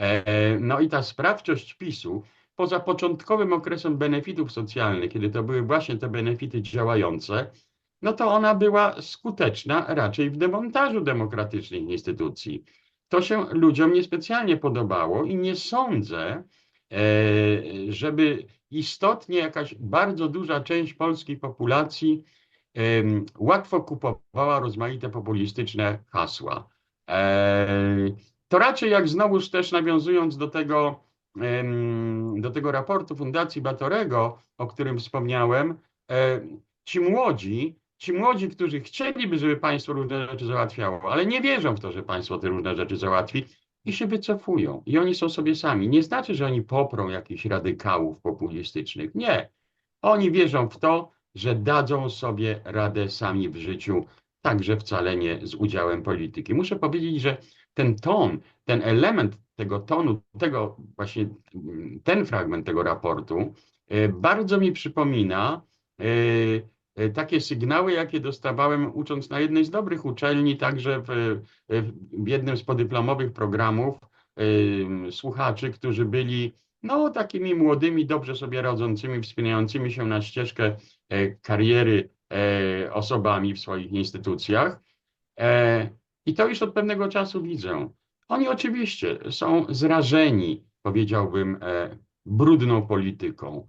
E, No i ta sprawczość PiSu, poza początkowym okresem benefitów socjalnych, kiedy to były właśnie te benefity działające, no to ona była skuteczna raczej w demontażu demokratycznych instytucji. To się ludziom niespecjalnie podobało i nie sądzę, e, żeby istotnie jakaś bardzo duża część polskiej populacji łatwo kupowała rozmaite populistyczne hasła. To raczej jak znowuż też nawiązując do tego, do tego raportu Fundacji Batorego, o którym wspomniałem, e, ci młodzi, ci młodzi, którzy chcieliby, żeby państwo różne rzeczy załatwiało, ale nie wierzą w to, że państwo te różne rzeczy załatwi i się wycofują. I oni są sobie sami. Nie znaczy, że oni poprą jakichś radykałów populistycznych. Nie. Oni wierzą w to, że dadzą sobie radę sami w życiu, także wcale nie z udziałem polityki. Muszę powiedzieć, że ten ton, ten element tego tonu, tego właśnie mm, ten fragment tego raportu e, bardzo mi przypomina e, e, takie sygnały, jakie dostawałem ucząc na jednej z dobrych uczelni, także w, w jednym z podyplomowych programów słuchaczy, którzy byli no, takimi młodymi, dobrze sobie radzącymi, wspinającymi się na ścieżkę kariery osobami w swoich instytucjach. E, I to już od pewnego czasu widzę. Oni oczywiście są zrażeni, powiedziałbym, e, brudną polityką,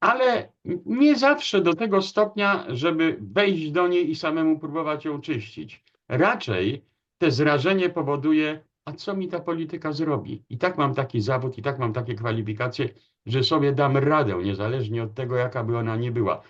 ale nie zawsze do tego stopnia, żeby wejść do niej i samemu próbować ją czyścić. Raczej te zrażenie powoduje, a co mi ta polityka zrobi? I tak mam taki zawód, i tak mam takie kwalifikacje, że sobie dam radę, niezależnie od tego, jaka by ona nie była.